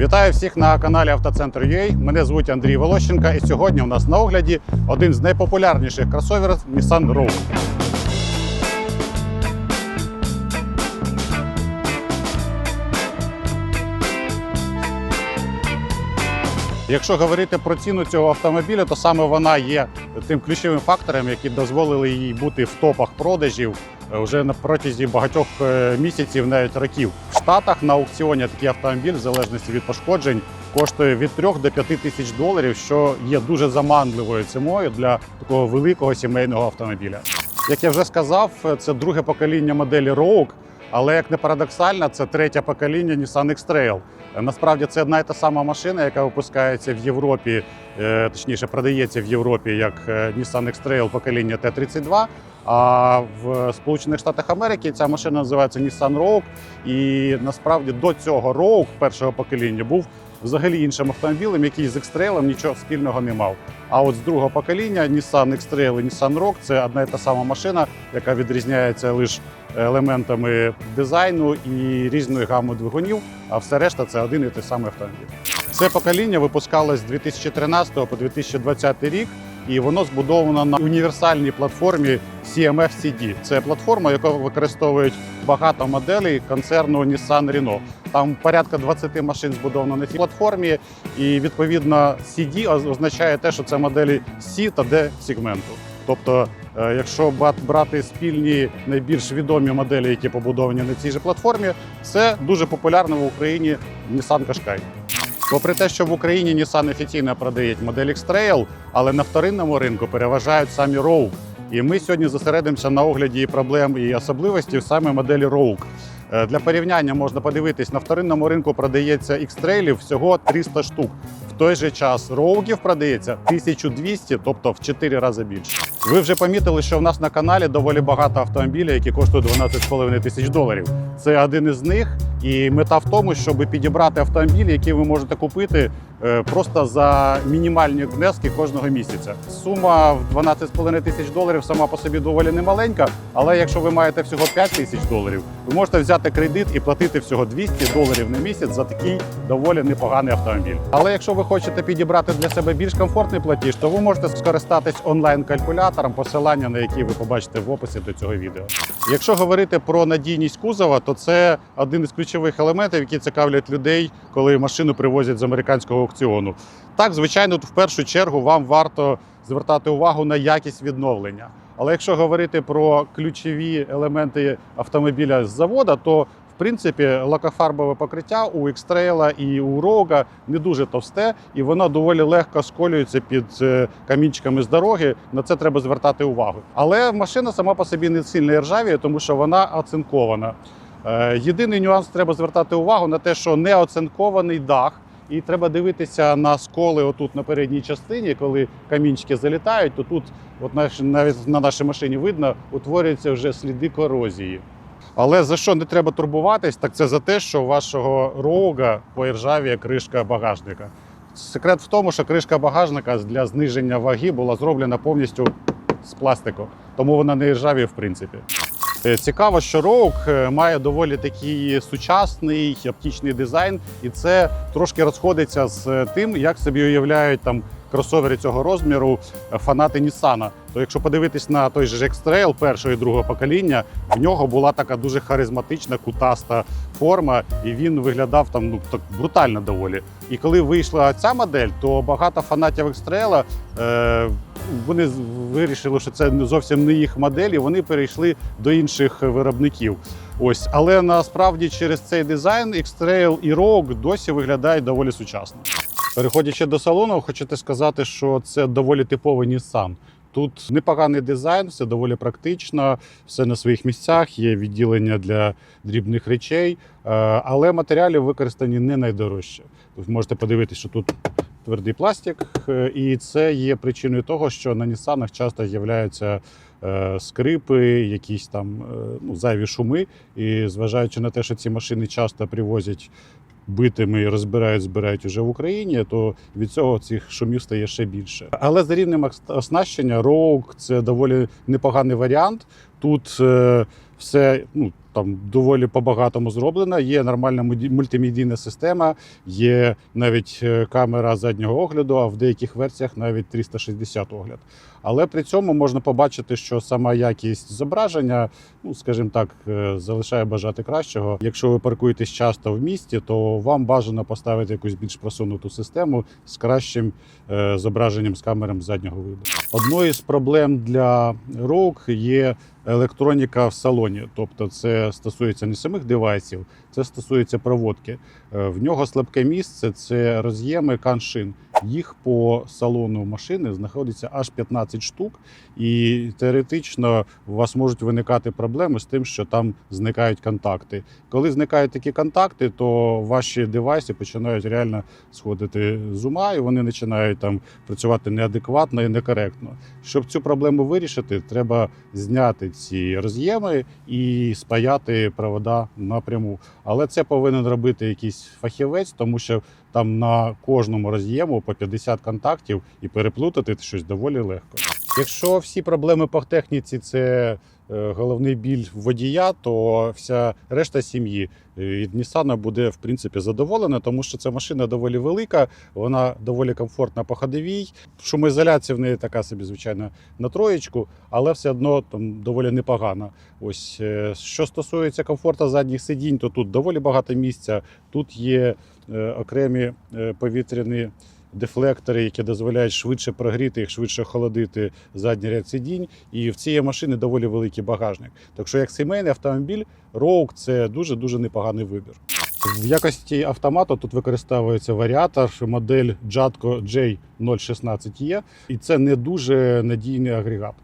Вітаю всіх на каналі Автоцентр. Мене звуть Андрій Волощенко, і сьогодні у нас на огляді один з найпопулярніших кросоверів Nissan Rogue. Якщо говорити про ціну цього автомобіля, то саме вона є тим ключовим фактором, які дозволили їй бути в топах продажів вже на протязі багатьох е, місяців, навіть років. В Штатах на аукціоні такий автомобіль, в залежності від пошкоджень, коштує від 3 до 5 тисяч доларів, що є дуже заманливою ціною для такого великого сімейного автомобіля. Як я вже сказав, це друге покоління моделі Rogue, але як не парадоксально, це третє покоління Nissan X-Trail. Е, Насправді це одна і та сама машина, яка випускається в Європі, е, точніше продається в Європі як е, Nissan X-Trail покоління Т-32. А в Сполучених Штатах Америки ця машина називається Nissan Rogue. І насправді до цього Rogue першого покоління був взагалі іншим автомобілем, який з X-Trail нічого спільного не мав. А от з другого покоління Nissan X-Trail і Nissan Rogue – це одна і та сама машина, яка відрізняється лише елементами дизайну і різної гами двигунів, а все решта це один і той самий автомобіль. Це покоління випускалось з 2013 по 2020 рік, і воно збудовано на універсальній платформі CMF-CD. Це платформа, яку використовують багато моделей концерну Nissan Renault. Там порядка 20 машин збудовано на цій платформі, і відповідно CD означає те, що це моделі C та D сегменту. Тобто, е, якщо брати спільні найбільш відомі моделі, які побудовані на цій же платформі, це дуже популярно в Україні Nissan Qashqai. Попри те, що в Україні Nissan офіційно продає модель X-Trail, але на вторинному ринку переважають самі Rogue. І ми сьогодні зосередимося на огляді проблем і особливостей саме моделі Rogue. Е, Для порівняння можна подивитись, на вторинному ринку продається X-Trailів всього 300 штук. В той же час роугів продається 1200, тобто в 4 рази більше. Ви вже помітили, що в нас на каналі доволі багато автомобілів, які коштують 12,5 тисяч доларів. Це один із них. І мета в тому, щоб підібрати автомобіль, який ви можете купити е, просто за мінімальні внески кожного місяця. Сума в 12,5 тисяч доларів сама по собі доволі немаленька, але якщо ви маєте всього 5 тисяч доларів, ви можете взяти кредит і платити всього 200 доларів на місяць за такий доволі непоганий автомобіль. Але якщо ви хочете підібрати для себе більш комфортний платіж, то ви можете скористатись онлайн-калькулятором, посилання на який ви побачите в описі до цього відео. Якщо говорити про надійність кузова, то це один із ключових елементів, які цікавлять людей, коли машину привозять з американського аукціону. Так, звичайно, в першу чергу вам варто звертати увагу на якість відновлення. Але якщо говорити про ключові елементи автомобіля з завода, то принципі лакофарбове покриття у X-Trail і у Rogue не дуже товсте, і воно доволі легко сколюється під е, камінчиками з дороги. На це треба звертати увагу. Але машина сама по собі не сильно ржавіє, тому що вона оцинкована. Е, Єдиний нюанс треба звертати увагу на те, що не оцинкований дах. І треба дивитися на сколи отут на передній частині, коли камінчики залітають, то тут, от навіть на нашій машині видно, утворюються вже сліди корозії. Але за що не треба турбуватись, так це за те, що у вашого рога поіржавіє кришка багажника. Секрет в тому, що кришка багажника для зниження ваги була зроблена повністю з пластику, тому вона не ржавіє в принципі. Е, Цікаво, що Rogue е, має доволі такий сучасний оптичний дизайн, і це трошки розходиться з е, тим, як собі уявляють там кросовери цього розміру е, фанати Ніссана. То якщо подивитись на той же X-Trail першого і другого покоління, в нього була така дуже харизматична кутаста форма, і він виглядав там ну так брутально доволі. І коли вийшла ця модель, то багато фанатів X-Trail, е, вони вирішили, що це зовсім не їх модель, і вони перейшли до інших виробників. Ось, але насправді через цей дизайн X-Trail і Rogue досі виглядають доволі сучасно. Переходячи до салону, хочете сказати, що це доволі типовий Nissan. Тут непоганий дизайн, все доволі практично, все на своїх місцях, є відділення для дрібних речей, е, але матеріалів використані не найдорожче. Ви можете подивитися, що тут твердий пластик, е, і це є причиною того, що на Нісанах часто з'являються е, скрипи, якісь там ну, зайві шуми. І зважаючи на те, що ці машини часто привозять битими і розбирають, збирають уже в Україні, то від цього цих шумів стає ще більше. Але за рівнем ос- оснащення роук – це доволі непоганий варіант. Тут е, все ну, там доволі по-багатому зроблено. Є нормальна мультимедійна система, є навіть е, камера заднього огляду, а в деяких версіях навіть 360 огляд. Але при цьому можна побачити, що сама якість зображення, ну скажімо так, е, залишає бажати кращого. Якщо ви паркуєтесь часто в місті, то вам бажано поставити якусь більш просунуту систему з кращим е, зображенням з камерами заднього виду. Одною з проблем для Rogue є електроніка в салоні, тобто це стосується не самих девайсів, це стосується проводки. Е, В нього слабке місце це роз'єми каншин. Їх по салону машини знаходиться аж 15 штук, і теоретично у вас можуть виникати проблеми з тим, що там зникають контакти. Коли зникають такі контакти, то ваші девайси починають реально сходити з ума, і вони починають там працювати неадекватно і некоректно. Щоб цю проблему вирішити, треба зняти ці роз'єми і спаяти провода напряму. Але це повинен робити якийсь фахівець, тому що там на кожному роз'єму по 50 контактів і переплутати щось доволі легко. Якщо всі проблеми по техніці це е, головний біль водія, то вся решта сім'ї е, від Nissan буде в принципі задоволена, тому що ця машина доволі велика, вона доволі комфортна по ходовій. Шумоізоляція в неї така собі, звичайно, на троєчку, але все одно там доволі непогана. Ось е, що стосується комфорту задніх сидінь, то тут доволі багато місця. Тут є окремі е, повітряні дефлектори, які дозволяють швидше прогріти їх, швидше охолодити задній ряд сидінь. І в цієї машини доволі великий багажник. Так що, як сімейний автомобіль, Rogue – це дуже дуже непоганий вибір. В якості автомату тут використовується варіатор модель Jatco J016E, і це не дуже надійний агрегат.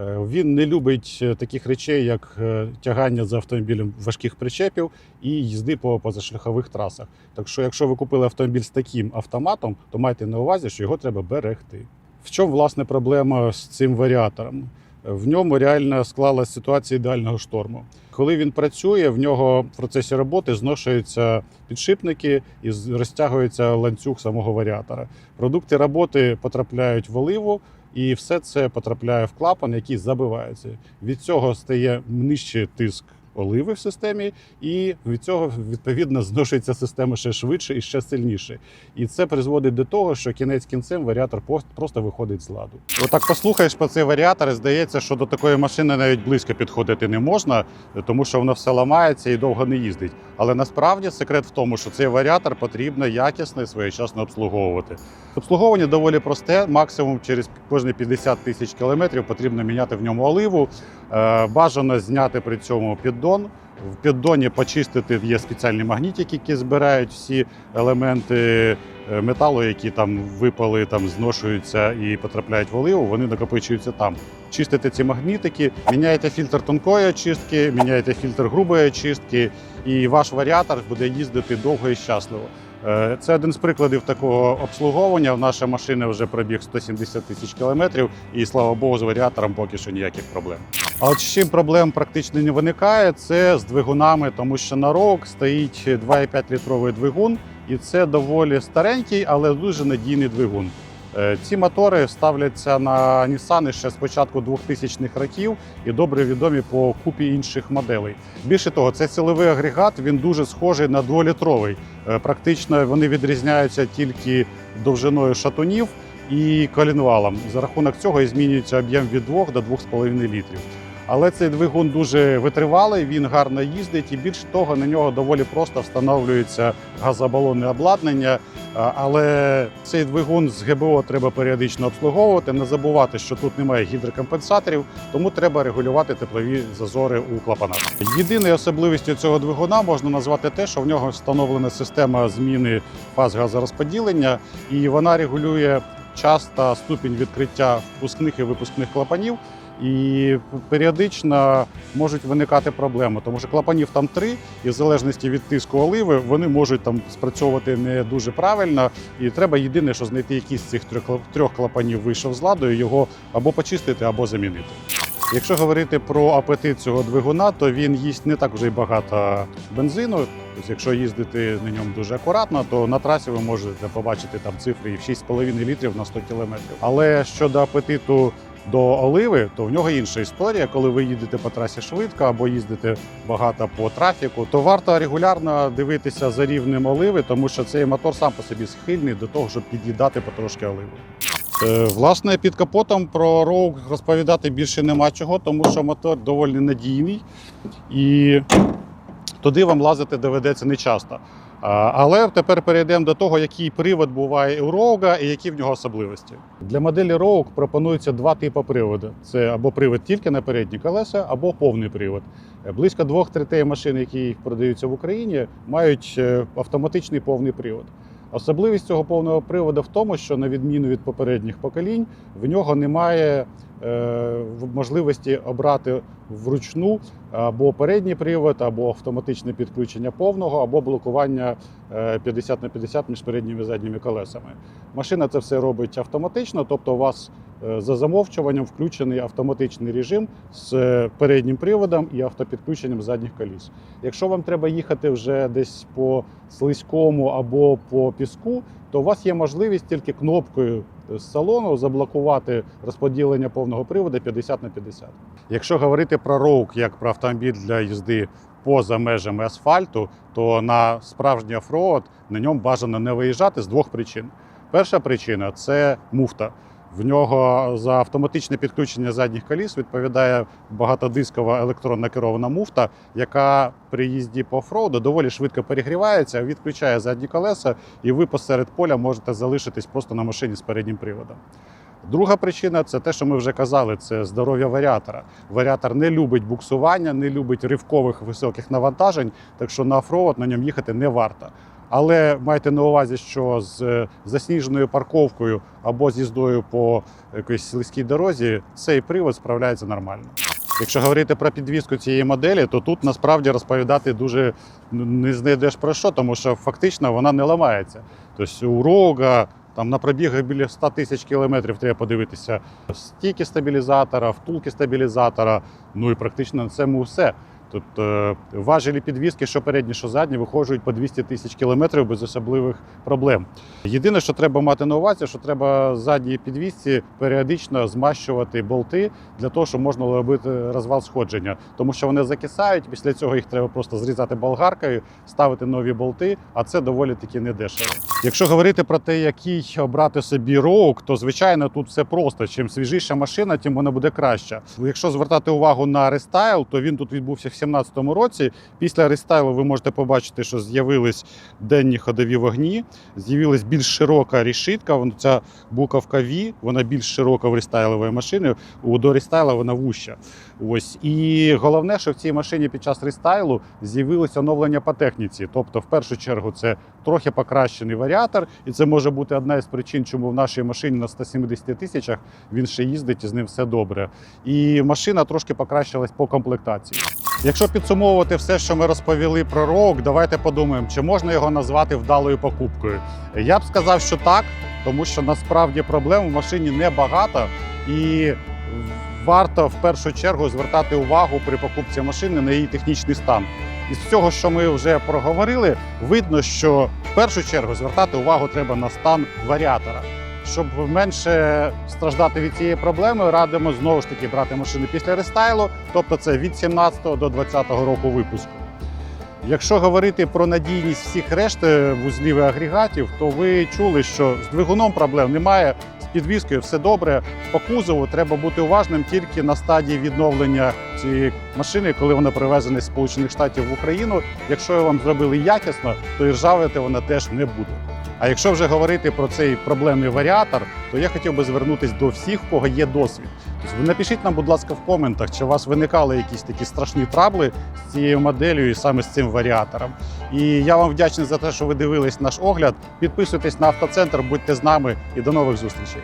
Е, Він не любить е, таких речей, як е, тягання за автомобілем важких причепів і їзди по позашляхових трасах. Так що, якщо ви купили автомобіль з таким автоматом, то майте на увазі, що його треба берегти. В чому власне проблема з цим варіатором? В ньому реально склалася ситуація ідеального шторму. Коли він працює, в нього в процесі роботи зношуються підшипники і розтягується ланцюг самого варіатора. Продукти роботи потрапляють в оливу, і все це потрапляє в клапан, який забивається. Від цього стає нижчий тиск оливи в системі, і від цього відповідно зношується система ще швидше і ще сильніше. І це призводить до того, що кінець кінцем варіатор просто виходить з ладу. Отак послухаєш про цей варіатор, і здається, що до такої машини навіть близько підходити не можна, тому що воно все ламається і довго не їздить. Але насправді секрет в тому, що цей варіатор потрібно якісно і своєчасно обслуговувати. Обслуговування доволі просте, максимум через кожні 50 тисяч кілометрів потрібно міняти в ньому оливу. Е, Бажано зняти при цьому піддон. В піддоні почистити є спеціальні магнітики, які збирають всі елементи е, металу, які там випали, там зношуються і потрапляють в оливу, вони накопичуються там. Чистите ці магнітики, міняєте фільтр тонкої очистки, міняєте фільтр грубої очистки, і ваш варіатор буде їздити довго і щасливо. Е, Це один з прикладів такого обслуговування. В наша машина вже пробіг 170 тисяч кілометрів, і слава Богу, з варіатором поки що ніяких проблем. А от з чим проблем практично не виникає, це з двигунами, тому що на рок стоїть 2,5 літровий двигун, і це доволі старенький, але дуже надійний двигун. Е, Ці мотори ставляться на Nissan ще з початку 2000-х років і добре відомі по купі інших моделей. Більше того, це силовий агрегат, він дуже схожий на 2-літровий. Е, Практично вони відрізняються тільки довжиною шатунів і колінвалом. За рахунок цього і змінюється об'єм від 2 до 2,5 літрів. Але цей двигун дуже витривалий, він гарно їздить, і більше того, на нього доволі просто встановлюється газобалонне обладнання. Але цей двигун з ГБО треба періодично обслуговувати, не забувати, що тут немає гідрокомпенсаторів, тому треба регулювати теплові зазори у клапанах. Єдиною особливістю цього двигуна можна назвати те, що в нього встановлена система зміни фаз газорозподілення, і вона регулює час та ступінь відкриття впускних і випускних клапанів. І періодично можуть виникати проблеми, тому що клапанів там три, і в залежності від тиску оливи вони можуть там спрацьовувати не дуже правильно. І треба єдине, що знайти якийсь з цих трьох клапанів вийшов з ладу, і його або почистити, або замінити. Якщо говорити про апетит цього двигуна, то він їсть не так вже й багато бензину. Тобто, якщо їздити на ньому дуже акуратно, то на трасі ви можете побачити там цифри в 6,5 літрів на 100 кілометрів. Але щодо апетиту до оливи, то в нього інша історія. Коли ви їдете по трасі швидко або їздите багато по трафіку, то варто регулярно дивитися за рівнем оливи, тому що цей мотор сам по собі схильний до того, щоб під'їдати потрошки оливи. Е, Власне, під капотом про Rogue розповідати більше нема чого, тому що мотор доволі надійний і туди вам лазити доведеться не часто. Але тепер перейдемо до того, який привод буває у Rogue і які в нього особливості. Для моделі Rogue пропонується два типи приводу: це або привод тільки на передні колеса, або повний привод. Е, Близько двох третей машин, які продаються в Україні, мають е, автоматичний повний привод. Особливість цього повного приводу в тому, що на відміну від попередніх поколінь, в нього немає е, можливості обрати вручну або передній привод, або автоматичне підключення повного, або блокування е, 50 на 50 між передніми і задніми колесами. Машина це все робить автоматично, тобто у вас е, за замовчуванням включений автоматичний режим з е, переднім приводом і автопідключенням задніх коліс. Якщо вам треба їхати вже десь по слизькому або по піску, то у вас є можливість тільки кнопкою з салону заблокувати розподілення повного приводу 50 на 50. Якщо говорити про Rogue як про автомобіль для їзди поза межами асфальту, то на справжній оффроуд на ньому бажано не виїжджати з двох причин. Перша причина це муфта. В нього за автоматичне підключення задніх коліс відповідає багатодискова електронно керована муфта, яка при їзді по оффроуду доволі швидко перегрівається, відключає задні колеса, і ви посеред поля можете залишитись просто на машині з переднім приводом. Друга причина це те, що ми вже казали, це здоров'я варіатора. Варіатор не любить буксування, не любить ривкових високих навантажень, так що на оффроуд на ньому їхати не варто. Але майте на увазі, що з е, засніженою парковкою або з їздою по якоїсь слизькій дорозі цей привод справляється нормально. Якщо говорити про підвізку цієї моделі, то тут насправді розповідати дуже не знайдеш про що, тому що фактично вона не ламається. Тобто у рога там на пробігах біля 100 тисяч кілометрів треба подивитися стійки стабілізатора, втулки стабілізатора. Ну і практично на цьому все. Е, важелі підвіски, що передні, що задні, виходжують по 200 тисяч кілометрів без особливих проблем. Єдине, що треба мати на увазі, що треба задній підвісці періодично змащувати болти для того, щоб можна робити розвал сходження, тому що вони закисають. Після цього їх треба просто зрізати болгаркою, ставити нові болти, а це доволі таки недешево. Якщо говорити про те, який обрати собі роук, то звичайно тут все просто. Чим свіжіша машина, тим вона буде краща. Якщо звертати увагу на рестайл, то він тут відбувся в 2017 році. Після рестайлу ви можете побачити, що з'явились денні ходові вогні, з'явилась більш широка рішитка. Ця буковка V, вона більш широка в рестайлової машини. У до рестайла вона вуща. Ось і головне, що в цій машині під час рестайлу з'явилося оновлення по техніці. Тобто, в першу чергу, це трохи покращений варіатор, і це може бути одна із причин, чому в нашій машині на 170 тисячах він ще їздить і з ним все добре. І машина трошки покращилась по комплектації. Якщо підсумовувати все, що ми розповіли про рок, давайте подумаємо, чи можна його назвати вдалою покупкою. Я б сказав, що так, тому що насправді проблем в машині небагато і варто в першу чергу звертати увагу при покупці машини на її технічний стан. Із всього, що ми вже проговорили, видно, що в першу чергу звертати увагу треба на стан варіатора. Щоб менше страждати від цієї проблеми, радимо знову ж таки брати машини після рестайлу, тобто це від 17 до 20 року випуску. Якщо говорити про надійність всіх решти вузлів і агрегатів, то ви чули, що з двигуном проблем немає, з підвіскою все добре. По кузову треба бути уважним тільки на стадії відновлення цієї машини, коли вона привезена з Сполучених Штатів в Україну. Якщо вам зробили якісно, то і ржавити вона теж не буде. А якщо вже говорити про цей проблемний варіатор, то я хотів би звернутися до всіх, в кого є досвід. Тобто напишіть нам, будь ласка, в коментах, чи у вас виникали якісь такі страшні трабли з цією моделлю і саме з цим варіатором. І я вам вдячний за те, що ви дивились наш огляд. Підписуйтесь на автоцентр, будьте з нами і до нових зустрічей.